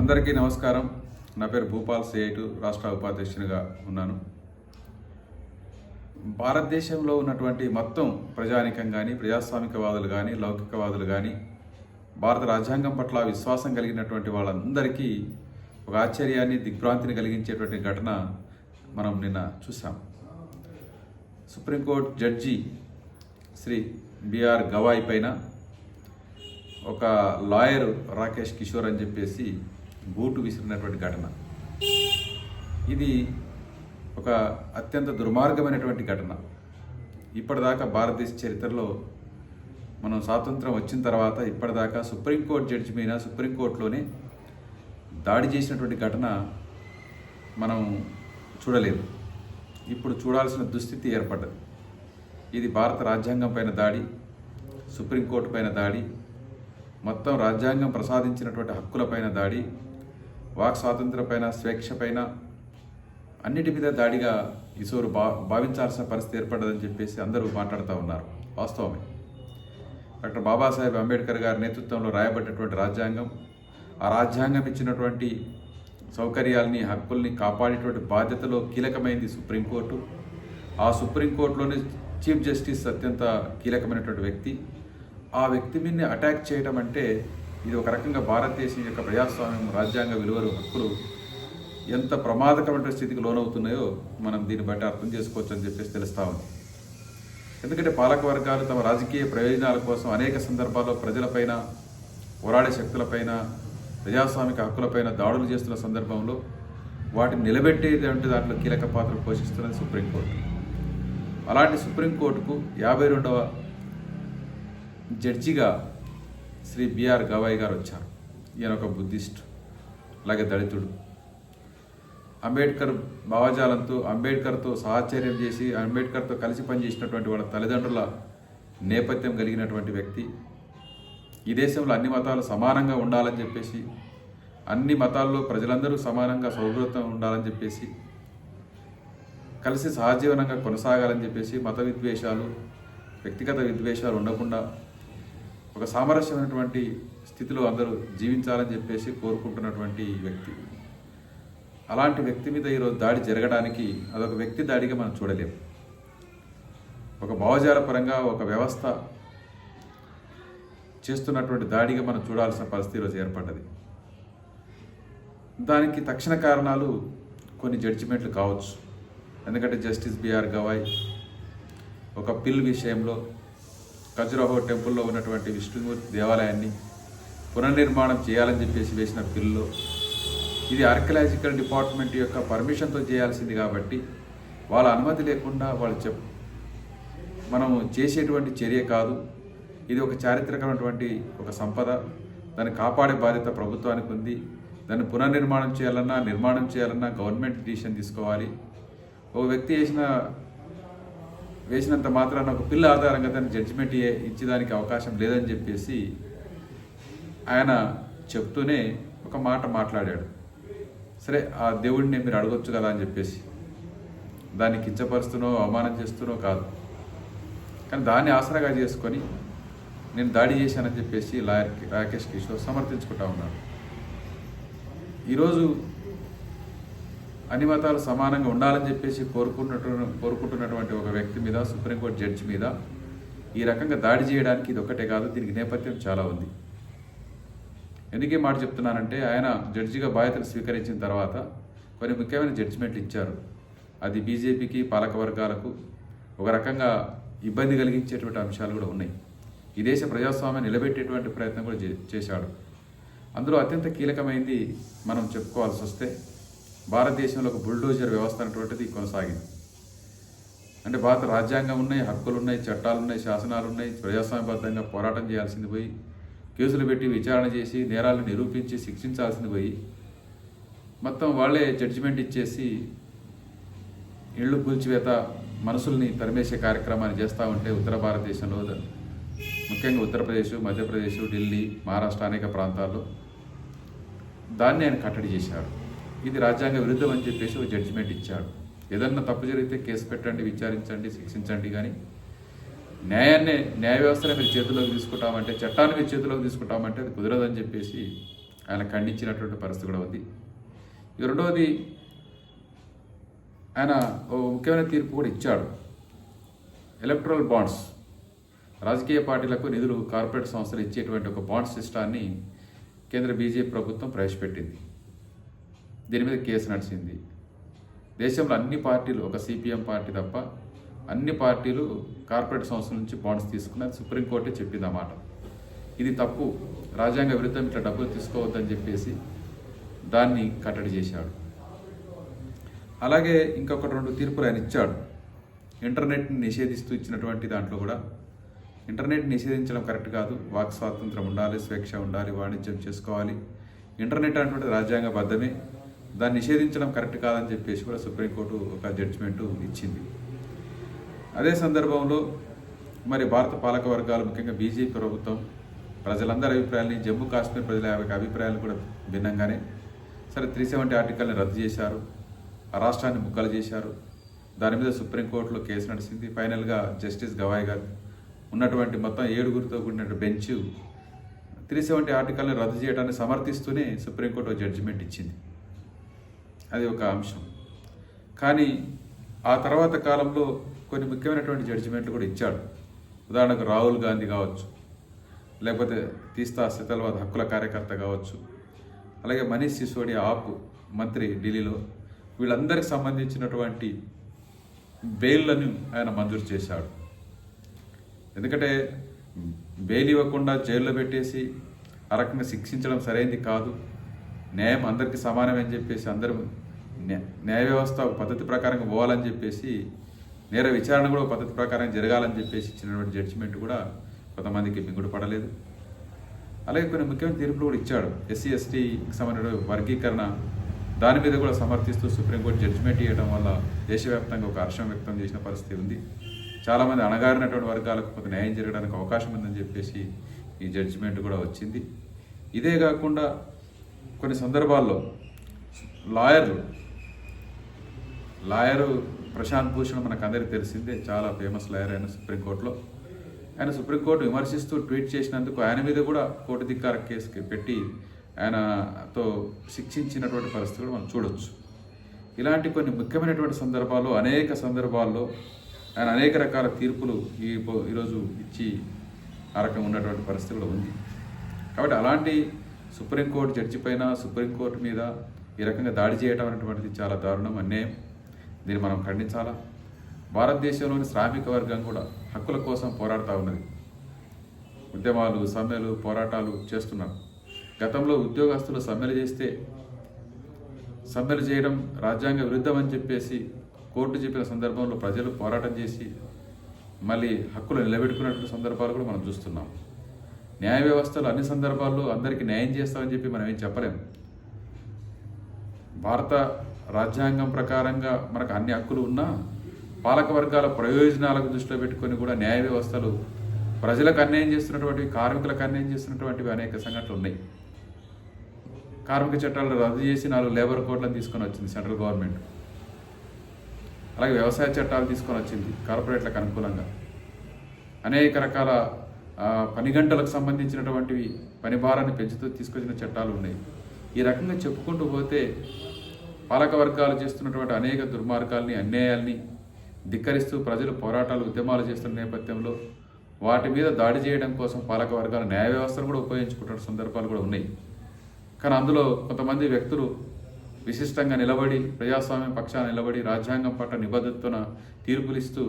అందరికీ నమస్కారం. నా పేరు భూపాల్ సేటు రాష్ట్ర ఉపాధ్యక్షునిగా ఉన్నాను. భారతదేశంలో ఉన్నటువంటి మొత్తం ప్రజానికం కానీ ప్రజాస్వామికవాదులు కానీ లౌకికవాదులు కానీ భారత రాజ్యాంగం పట్ల విశ్వాసం కలిగినటువంటి వాళ్ళందరికీ ఒక ఆశ్చర్యాన్ని దిగ్భ్రాంతిని కలిగించేటువంటి ఘటన మనం నిన్న చూసాం supreme court judge Shri B R Gavai పైన ఒక లాయర్ రాకేష్ కిషోర్ అని చెప్పేసి బూటు విసిరినటువంటి ఘటన. ఇది ఒక అత్యంత దుర్మార్గమైనటువంటి ఘటన. ఇప్పటిదాకా భారతదేశ చరిత్రలో మనం స్వాతంత్రం వచ్చిన తర్వాత ఇప్పటిదాకా సుప్రీంకోర్టు జడ్జి మీద సుప్రీంకోర్టులోనే దాడి చేసినటువంటి ఘటన మనం చూడలేదు. ఇప్పుడు చూడాల్సిన దుస్థితి ఏర్పడ్డది. ఇది భారత రాజ్యాంగం పైన దాడి సుప్రీంకోర్టు పైన దాడి మొత్తం రాజ్యాంగం ప్రసాదించినటువంటి హక్కులపైన దాడి వాక్ స్వాతంత్రం పైన స్వేచ్ఛ పైన అన్నిటి మీద దాడిగా ఇసోరు భా భావించాల్సిన పరిస్థితి ఏర్పడ్డదని చెప్పేసి అందరూ మాట్లాడుతూ ఉన్నారు వాస్తవమే. డాక్టర్ బాబాసాహెబ్ అంబేద్కర్ గారి నేతృత్వంలో రాయబడినటువంటి రాజ్యాంగం ఆ రాజ్యాంగం ఇచ్చినటువంటి సౌకర్యాల్ని హక్కుల్ని కాపాడేటువంటి బాధ్యతలో కీలకమైంది సుప్రీంకోర్టు. ఆ సుప్రీంకోర్టులోనే చీఫ్ జస్టిస్ అత్యంత కీలకమైనటువంటి వ్యక్తి. ఆ వ్యక్తి మీదని అటాక్ చేయడం అంటే ఇది ఒక రకంగా భారతదేశం యొక్క ప్రజాస్వామ్యం రాజ్యాంగ విలువలు హక్కులు ఎంత ప్రమాదకరమైన స్థితికి లోనవుతున్నాయో మనం దీన్ని బట్టి అర్థం చేసుకోవచ్చు అని చెప్పేసి తెలుస్తా ఉంది. ఎందుకంటే పాలక వర్గాలు తమ రాజకీయ ప్రయోజనాల కోసం అనేక సందర్భాల్లో ప్రజలపైన పోరాడే శక్తులపైన ప్రజాస్వామిక హక్కులపైన దాడులు చేస్తున్న సందర్భంలో వాటిని నిలబెట్టేటువంటి దాంట్లో కీలక పాత్ర పోషిస్తున్నది సుప్రీంకోర్టు. అలాంటి సుప్రీంకోర్టుకు యాభై రెండవ జడ్జిగా శ్రీ బిఆర్ గవాయ్ గారు వచ్చారు. ఈయన ఒక బుద్ధిస్ట్ అలాగే దళితుడు. అంబేద్కర్ భావజాలంతో అంబేద్కర్తో సహచర్యం చేసి అంబేద్కర్తో కలిసి పనిచేసినటువంటి వాళ్ళ తల్లిదండ్రుల నేపథ్యం కలిగినటువంటి వ్యక్తి. ఈ దేశంలో అన్ని మతాలు సమానంగా ఉండాలని చెప్పేసి అన్ని మతాల్లో ప్రజలందరూ సమానంగా సౌహృదం ఉండాలని చెప్పేసి కలిసి సహజీవనంగా కొనసాగాలని చెప్పేసి మత విద్వేషాలు వ్యక్తిగత విద్వేషాలు ఉండకుండా ఒక సామరస్యమైనటువంటి స్థితిలో అందరూ జీవించాలని చెప్పేసి కోరుకుంటున్నటువంటి వ్యక్తి. అలాంటి వ్యక్తి మీద ఈరోజు దాడి జరగడానికి అదొక వ్యక్తి దాడిగా మనం చూడలేము ఒక భావజాల పరంగా ఒక వ్యవస్థ చేస్తున్నటువంటి దాడిగా మనం చూడాల్సిన పరిస్థితి ఈరోజు ఏర్పడ్డది. దానికి తక్షణ కారణాలు కొన్ని జడ్జిమెంట్లు కావచ్చు. ఎందుకంటే జస్టిస్ బిఆర్ గవాయ్ ఒక పిల్ విషయంలో ఖజురహో టెంపుల్లో ఉన్నటువంటి విష్ణుమూర్తి దేవాలయాన్ని పునర్నిర్మాణం చేయాలని చెప్పేసి వేసిన బిల్లు. ఇది ఆర్కియలాజికల్ డిపార్ట్మెంట్ యొక్క పర్మిషన్తో చేయాల్సింది కాబట్టి వాళ్ళ అనుమతి లేకుండా వాళ్ళు చెప్ మనం చేసేటువంటి చర్య కాదు. ఇది ఒక చారిత్రకమైనటువంటి ఒక సంపద. దాన్ని కాపాడే బాధ్యత ప్రభుత్వానికి ఉంది. దాన్ని పునర్నిర్మాణం చేయాలన్నా నిర్మాణం చేయాలన్నా గవర్నమెంట్ డిసిషన్ తీసుకోవాలి. ఒక వ్యక్తి చేసిన వేసినంత మాత్రాన ఒక పిల్ల ఆధారంగా దాన్ని జడ్జిమెంట్ ఇచ్చేదానికి అవకాశం లేదని చెప్పేసి ఆయన చెప్తూనే ఒక మాట మాట్లాడాడు. సరే ఆ దేవుడిని మీరు అడగొచ్చు కదా అని చెప్పేసి. దాన్ని కించపరుస్తునో అవమానం చేస్తునో కాదు. కానీ దాన్ని ఆసరాగా చేసుకొని నేను దాడి చేశానని చెప్పేసి లాయర్ రాకేష్ కిషోర్ సమర్థించుకుంటా ఉన్నాడు. ఈరోజు అన్ని మతాలు సమానంగా ఉండాలని చెప్పేసి కోరుకున్నట్టు కోరుకుంటున్నటువంటి ఒక వ్యక్తి మీద సుప్రీంకోర్టు జడ్జి మీద ఈ రకంగా దాడి చేయడానికి ఇది ఒక్కటే కాదు దీనికి నేపథ్యం చాలా ఉంది. ఎందుకే మాట చెప్తున్నానంటే ఆయన జడ్జిగా బాధ్యతలు స్వీకరించిన తర్వాత కొన్ని ముఖ్యమైన జడ్జిమెంట్లు ఇచ్చారు. అది బీజేపీకి పాలక వర్గాలకు ఒక రకంగా ఇబ్బంది కలిగించేటువంటి అంశాలు కూడా ఉన్నాయి. ఈ దేశ ప్రజాస్వామ్యం నిలబెట్టేటువంటి ప్రయత్నం కూడా చే- చేశాడు. అందులో అత్యంత కీలకమైంది మనం చెప్పుకోవాల్సి వస్తే భారతదేశంలో ఒక బుల్డోజర్ వ్యవస్థ అనేటువంటిది కొనసాగింది. అంటే భారత రాజ్యాంగం ఉన్నాయి హక్కులు ఉన్నాయి చట్టాలు ఉన్నాయి శాసనాలు ఉన్నాయి ప్రజాస్వామ్యబద్ధంగా పోరాటం చేయాల్సింది పోయి కేసులు పెట్టి విచారణ చేసి నేరాలను నిరూపించి శిక్షించాల్సింది పోయి మొత్తం వాళ్ళే జడ్జిమెంట్ ఇచ్చేసి ఇళ్ళు కూల్చివేత మనసుల్ని తరిమేసే కార్యక్రమాన్ని చేస్తూ ఉంటే ఉత్తర భారతదేశంలో ముఖ్యంగా ఉత్తరప్రదేశ్ మధ్యప్రదేశ్ ఢిల్లీ మహారాష్ట్ర అనేక ప్రాంతాల్లో దాన్ని ఆయన కట్టడి చేశాడు ఇది రాజ్యాంగ విరుద్ధం అని చెప్పేసి ఒక జడ్జిమెంట్ ఇచ్చాడు. ఏదన్నా తప్పు జరిగితే కేసు పెట్టండి విచారించండి శిక్షించండి కానీ న్యాయాన్ని న్యాయ వ్యవస్థను మీరు చేతిలోకి తీసుకుంటామంటే చట్టాన్ని మీరు చేతిలోకి తీసుకుంటామంటే అది కుదరదని చెప్పేసి ఆయన ఖండించినటువంటి పరిస్థితి కూడా ఉంది. ఇక రెండవది ఆయన ఓ ముఖ్యమైన తీర్పు కూడా ఇచ్చాడు. ఎలక్ట్రల్ బాండ్స్ రాజకీయ పార్టీలకు నిధులు కార్పొరేట్ సంస్థలు ఇచ్చేటువంటి ఒక బాండ్ సిస్టాన్ని కేంద్ర బీజేపీ ప్రభుత్వం ప్రవేశపెట్టింది. దీని మీద కేసు నడిచింది. దేశంలో అన్ని పార్టీలు ఒక సిపిఎం పార్టీ తప్ప అన్ని పార్టీలు కార్పొరేట్ సంస్థల నుంచి బాండ్స్ తీసుకున్నది సుప్రీంకోర్టే చెప్పింది అన్నమాట ఇది తప్పు. రాజ్యాంగ విరుద్ధం ఇట్లా డబ్బులు తీసుకోవద్దని చెప్పేసి దాన్ని కట్టడి చేశాడు. అలాగే ఇంకొక రెండు తీర్పులు ఆయన ఇచ్చాడు. ఇంటర్నెట్ని నిషేధిస్తూ ఇచ్చినటువంటి దాంట్లో కూడా ఇంటర్నెట్ నిషేధించడం కరెక్ట్ కాదు. వాక్ స్వాతంత్రం ఉండాలి స్వేచ్ఛ ఉండాలి వాణిజ్యం చేసుకోవాలి. ఇంటర్నెట్ అనేటువంటిది రాజ్యాంగబద్ధమే. దాన్ని నిషేధించడం కరెక్ట్ కాదని చెప్పేసి కూడా సుప్రీంకోర్టు ఒక జడ్జిమెంటు ఇచ్చింది. అదే సందర్భంలో మరి భారత పాలక వర్గాలు ముఖ్యంగా బీజేపీ ప్రభుత్వం ప్రజలందరి అభిప్రాయాలని జమ్మూ కాశ్మీర్ ప్రజల యొక్క అభిప్రాయాలు కూడా భిన్నంగానే సరే త్రీ సెవెంటీ ఆర్టికల్ని రద్దు చేశారు ఆ రాష్ట్రాన్ని ముక్కలు చేశారు. దాని మీద సుప్రీంకోర్టులో కేసు నడిచింది. ఫైనల్గా జస్టిస్ గవాయ్ గారు ఉన్నటువంటి మొత్తం ఏడుగురితో కూడిన బెంచ్ త్రీ సెవెంటీ ఆర్టికల్ని రద్దు చేయడాన్ని సమర్థిస్తూనే సుప్రీంకోర్టు ఒక జడ్జిమెంట్ ఇచ్చింది. అది ఒక అంశం. కానీ ఆ తర్వాత కాలంలో కొన్ని ముఖ్యమైనటువంటి జడ్జిమెంట్లు కూడా ఇచ్చాడు. ఉదాహరణకు రాహుల్ గాంధీ కావచ్చు లేకపోతే తీస్తా శీతల్వాద్ హక్కుల కార్యకర్త కావచ్చు అలాగే మనీష్ సిసోడియా ఆప్ మంత్రి ఢిల్లీలో వీళ్ళందరికి సంబంధించినటువంటి బెయిల్లను ఆయన మంజూరు చేశాడు. ఎందుకంటే బెయిల్ ఇవ్వకుండా జైల్లో పెట్టేసి ఆ రకంగా శిక్షించడం సరైనది కాదు. న్యాయం అందరికీ సమానమని చెప్పేసి అందరూ న్యాయ వ్యవస్థ ఒక పద్ధతి ప్రకారంగా పోవాలని చెప్పేసి నేర విచారణ కూడా ఒక పద్ధతి ప్రకారం జరగాలని చెప్పేసి ఇచ్చినటువంటి జడ్జిమెంట్ కూడా కొంతమందికి మింగుడు పడలేదు. అలాగే కొన్ని ముఖ్యమైన తీర్పులు కూడా ఇచ్చాడు. ఎస్సీ ఎస్టీకి సంబంధించిన వర్గీకరణ దాని మీద కూడా సమర్థిస్తూ సుప్రీంకోర్టు జడ్జిమెంట్ ఇవ్వడం వల్ల దేశవ్యాప్తంగా ఒక హర్షం వ్యక్తం చేసిన పరిస్థితి ఉంది. చాలామంది అణగారినటువంటి వర్గాలకు కొంత న్యాయం జరగడానికి అవకాశం ఉందని చెప్పేసి ఈ జడ్జిమెంట్ కూడా వచ్చింది. ఇదే కాకుండా కొన్ని సందర్భాల్లో లాయర్లు లాయరు ప్రశాంత్ భూషణ్ మనకు అందరికీ తెలిసిందే చాలా ఫేమస్ లాయర్ ఆయన సుప్రీంకోర్టులో. ఆయన సుప్రీంకోర్టు విమర్శిస్తూ ట్వీట్ చేసినందుకు ఆయన మీద కూడా కోర్టు ధిక్కార కేసు పెట్టి ఆయనతో శిక్షించినటువంటి పరిస్థితి కూడా మనం చూడొచ్చు. ఇలాంటి కొన్ని ముఖ్యమైనటువంటి సందర్భాల్లో అనేక సందర్భాల్లో ఆయన అనేక రకాల తీర్పులు ఈ ఈరోజు ఇచ్చి ఆ రకంగా ఉన్నటువంటి పరిస్థితి కూడా ఉంది. కాబట్టి అలాంటి సుప్రీంకోర్టు జడ్జి పైన సుప్రీంకోర్టు మీద ఈ రకంగా దాడి చేయడం అనేటువంటిది చాలా దారుణం అన్యాయం. దీన్ని మనం ఖండించాలా? భారతదేశంలోని శ్రామిక వర్గం కూడా హక్కుల కోసం పోరాడుతూ ఉన్నది. ఉద్యమాలు సమ్మెలు పోరాటాలు చేస్తున్నారు. గతంలో ఉద్యోగస్తులు సమ్మెలు చేస్తే సమ్మెలు చేయడం రాజ్యాంగ విరుద్ధం అని చెప్పేసి కోర్టు చెప్పిన సందర్భంలో ప్రజలు పోరాటం చేసి మళ్ళీ హక్కులు నిలబెట్టుకున్నటువంటి సందర్భాలు కూడా మనం చూస్తున్నాం. న్యాయ వ్యవస్థలో అన్ని సందర్భాల్లో అందరికీ న్యాయం చేస్తామని చెప్పి మనం ఏం చెప్పలేం. భారత రాజ్యాంగం ప్రకారంగా మనకు అన్ని హక్కులు ఉన్నా పాలక వర్గాల ప్రయోజనాలకు దృష్టిలో పెట్టుకొని కూడా న్యాయ వ్యవస్థలు ప్రజలకు అన్యాయం చేస్తున్నటువంటి కార్మికులకు అన్యాయం చేస్తున్నటువంటివి అనేక సంఘటనలు ఉన్నాయి. కార్మిక చట్టాలు రద్దు చేసి నాలుగు లేబర్ కోడ్లను తీసుకొని వచ్చింది సెంట్రల్ గవర్నమెంట్. అలాగే వ్యవసాయ చట్టాలు తీసుకొని వచ్చింది కార్పొరేట్లకు అనుకూలంగా. అనేక రకాల పని గంటలకు సంబంధించినటువంటివి పని భారాన్ని పెంచుతూ తీసుకొచ్చిన చట్టాలు ఉన్నాయి. ఈ రకంగా చెప్పుకుంటూ పోతే పాలక వర్గాలు చేస్తున్నటువంటి అనేక దుర్మార్గాల్ని అన్యాయాల్ని ధిక్కరిస్తూ ప్రజలు పోరాటాలు ఉద్యమాలు చేస్తున్న నేపథ్యంలో వాటి మీద దాడి చేయడం కోసం పాలక వర్గాల న్యాయ వ్యవస్థను కూడా ఉపయోగించుకుంటున్న సందర్భాలు కూడా ఉన్నాయి. కానీ అందులో కొంతమంది వ్యక్తులు విశిష్టంగా నిలబడి ప్రజాస్వామ్య పక్షాన నిలబడి రాజ్యాంగం పట్ల నిబద్ధతన తీర్పులిస్తూ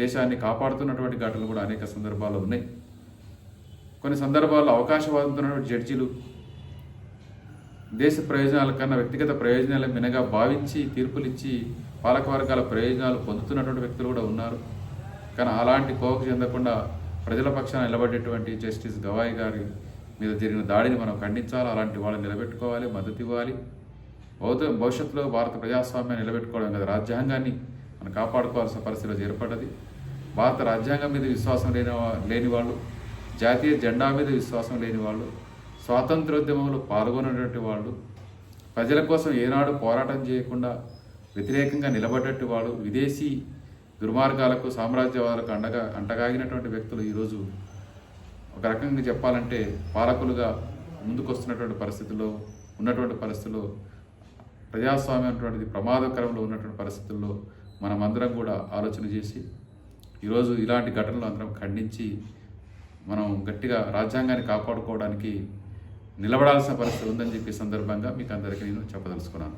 దేశాన్ని కాపాడుతున్నటువంటి ఘటనలు కూడా అనేక సందర్భాలు ఉన్నాయి. కొన్ని సందర్భాల్లో అవకాశవాదుతున్నటువంటి జడ్జీలు దేశ ప్రయోజనాల కన్నా వ్యక్తిగత ప్రయోజనాల మినగా భావించి తీర్పులు ఇచ్చి పాలకవర్గాల ప్రయోజనాలు పొందుతున్నటువంటి వ్యక్తులు కూడా ఉన్నారు. కానీ అలాంటి కోవకు చెందకుండా ప్రజల పక్షాన నిలబడేటువంటి జస్టిస్ గవాయ్ గారి మీద జరిగిన దాడిని మనం ఖండించాలి? అలాంటి వాళ్ళని నిలబెట్టుకోవాలి మద్దతు ఇవ్వాలి. భౌత భవిష్యత్తులో భారత ప్రజాస్వామ్యాన్ని నిలబెట్టుకోవడం కదా రాజ్యాంగాన్ని. మనం కాపాడుకోవాల్సిన పరిస్థితిలో ఏర్పడ్డది. భారత రాజ్యాంగం మీద విశ్వాసం లేని లేని వాళ్ళు జాతీయ జెండా మీద విశ్వాసం లేని వాళ్ళు స్వాతంత్రోద్యమంలో పాల్గొనటువంటి వాళ్ళు ప్రజల కోసం ఏనాడు పోరాటం చేయకుండా వ్యతిరేకంగా నిలబడ్డట్టు వాళ్ళు విదేశీ దుర్మార్గాలకు సామ్రాజ్యవాదులకు అండగా అంటగాగినటువంటి వ్యక్తులు ఈరోజు ఒక రకంగా చెప్పాలంటే పాలకులుగా ముందుకొస్తున్నటువంటి పరిస్థితుల్లో ఉన్నటువంటి పరిస్థితుల్లో ప్రజాస్వామ్యం అటువంటిది ప్రమాదకరంలో ఉన్నటువంటి పరిస్థితుల్లో మనమందరం కూడా ఆలోచన చేసి ఈరోజు ఇలాంటి ఘటనలు అందరం ఖండించి మనం గట్టిగా రాజ్యాంగాన్ని కాపాడుకోవడానికి నిలబడాల్సిన పరిస్థితి ఉందని చెప్పి సందర్భంగా మీకు అందరికీ నేను చెప్పదలుచుకున్నాను.